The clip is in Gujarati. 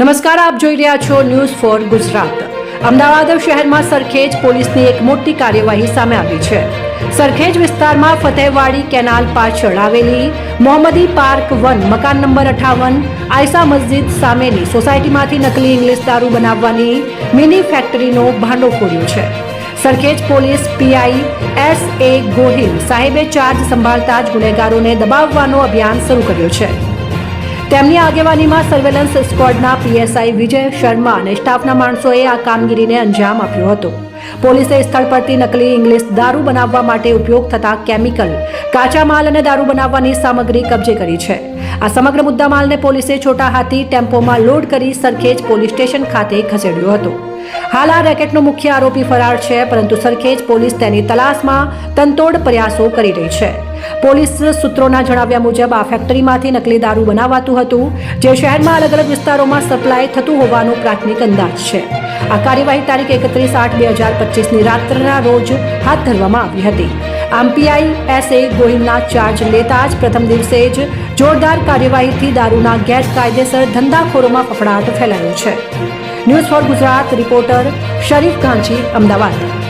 નમસ્કાર, આપ જોઈ રહ્યા છો ન્યૂઝ ફોર ગુજરાત. અમદાવાદ શહેરમાં સરખેજ પોલીસની એક મોટી કાર્યવાહી સામે આવી છે. સરખેજ વિસ્તારમાં ફતેહવાડી કેનાલ પાછળ આવેલી મોહમ્મદી પાર્ક વન, મકાન નંબર અઠાવન આયસા મસ્જિદ સામેની સોસાયટીમાંથી નકલી ઇંગ્લિશ દારૂ બનાવવાની મિની ફેક્ટરીનો ભાંડો ફોડ્યો છે. Sarkhej police PI S A Gohil સાહેબે ચાર્જ સંભાળતા જ ગુનેગારોને દબાવવાનો અભિયાન શરૂ કર્યો છે. તેમની આગેવાનીમાં સર્વેલન્સ સ્ક્વોડના પીએસઆઈ વિજય શર્મા અને સ્ટાફના માણસોએ આ કામગીરીને અંજામ આપ્યો હતો. પોલીસે સ્થળ પરથી નકલી ઇંગ્લિશ દારૂ બનાવવા માટે ઉપયોગ થતા કેમિકલ કાચા માલ અને દારૂ બનાવવાની સામગ્રી કબજે કરી છે. આ સમગ્ર મુદ્દામાલને પોલીસે છોટા હાથી ટેમ્પોમાં લોડ કરી સરખેજ પોલીસ સ્ટેશન ખાતે ખસેડ્યો હતો. હાલ આ રેકેટનો મુખ્ય આરોપી ફરાર છે, પરંતુ સરખેજ પોલીસ તેની તલાશમાં તંતોડ પ્રયાસો કરી રહી છે. પોલીસ સૂત્રોના જણાવ્યા મુજબ, આ ફેક્ટરીમાંથી નકલી દારૂ બનાવાતું હતું, જે શહેરમાં અલગ અલગ વિસ્તારોમાં સપ્લાય થતું હોવાનો પ્રાથમિક અંદાજ છે. આ કાર્યવાહી તારીખ એકત્રીસ આઠ બે હજાર પચીસની રાત્રના રોજ હાથ ધરવામાં આવી હતી. આમ પીઆઈ એસ એ ગોહિલના ચાર્જ લેતા જ પ્રથમ દિવસે જ જોરદાર કાર્યવાહીથી દારૂના ગેરકાયદેસર ધંધાખોરોમાં ફફડાટ ફેલાયો છે. News for Gujarat reporter Sharif Ganchi Ahmedabad.